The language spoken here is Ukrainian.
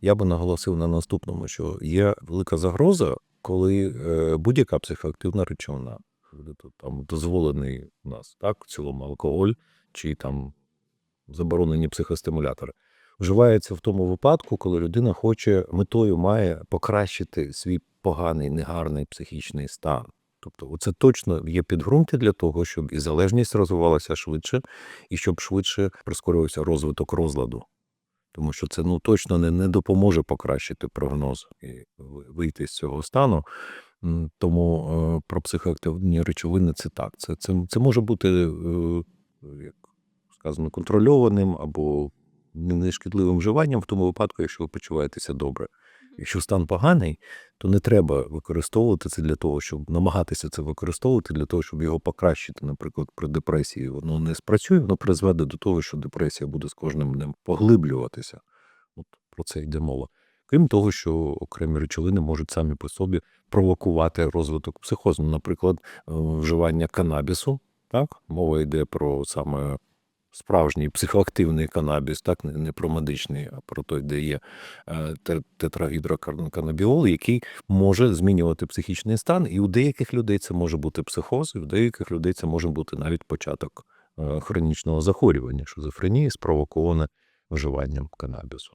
я би наголосив на наступному, що є велика загроза, коли е, будь-яка психоактивна речовина, там дозволений у нас так, в цілому алкоголь чи там заборонені психостимулятори, вживається в тому випадку, коли людина хоче метою має покращити свій поганий, негарний психічний стан. Тобто, це точно є підґрунти для того, щоб і залежність розвивалася швидше, і щоб швидше прискорювався розвиток розладу. Тому що це ну точно не, не допоможе покращити прогноз і вийти з цього стану. Тому е, про психоактивні речовини це так. Це, це, це може бути, е, як сказано, контрольованим або нешкідливим вживанням в тому випадку, якщо ви почуваєтеся добре. Якщо стан поганий, то не треба використовувати це для того, щоб намагатися це використовувати для того, щоб його покращити. Наприклад, при депресії воно не спрацює, воно призведе до того, що депресія буде з кожним днем поглиблюватися. От про це йде мова. Крім того, що окремі речовини можуть самі по собі провокувати розвиток психозу. Наприклад, е, вживання канабісу. Так, мова йде про саме справжній психоактивний канабіс, так не, про медичний, а про той, де є е, те- тетрагідроканабіол, який може змінювати психічний стан. І у деяких людей це може бути психоз, і у деяких людей це може бути навіть початок е, хронічного захворювання, шизофренії, спровоковане вживанням канабісу.